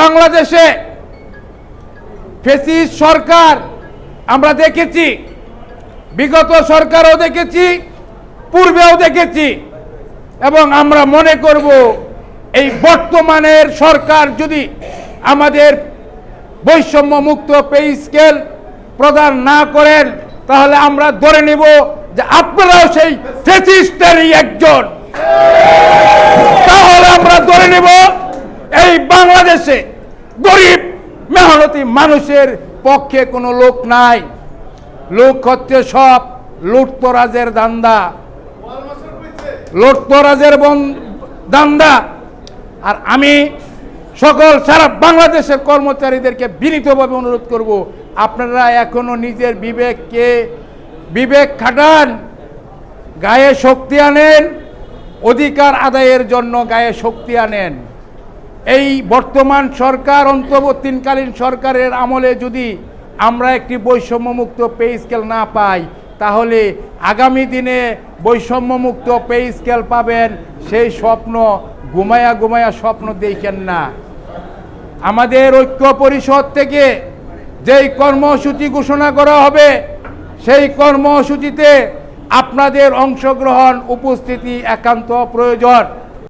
বাংলাদেশে ফেসিস সরকার আমরা দেখেছি, বিগত সরকারও দেখেছি, পূর্বেও দেখেছি, এবং আমরা মনে করব এই বর্তমানের সরকার যদি আমাদের বৈষম্য মুক্ত পে স্কেল প্রদান না করেন, তাহলে আমরা ধরে নেব যে আপনারাও সেই ফেসিস্টেরই একজন তাহলে আমরা ধরে নেব এই বাংলাদেশে গরিব, মেহনতি মানুষের পক্ষে কোনো লোক নাই। লোক হচ্ছে সব লুটতরাজের দান্দা। লুটতরাজের দান্দা। আর আমি সকল সারা বাংলাদেশের কর্মচারীদেরকে বিনীতভাবে অনুরোধ করব, আপনারা এখনও নিজের বিবেককে বিবেক খাটান, গায়ে শক্তি আনেন, অধিকার আদায়ের জন্য গায়ে শক্তি আনেন। এই বর্তমান সরকার, অন্তর্বর্তীকালীন সরকারের আমলে যদি আমরা একটি বৈষম্যমুক্ত পে স্কেল না পাই, তাহলে আগামী দিনে বৈষম্যমুক্ত পে স্কেল পাবেন সেই স্বপ্ন ঘুমায়া ঘুমায়া স্বপ্ন দেখেন না। আমাদের ঐক্য পরিষদ থেকে যেই কর্মসূচি ঘোষণা করা হবে, সেই কর্মসূচিতে আপনাদের অংশগ্রহণ, উপস্থিতি একান্ত প্রয়োজন।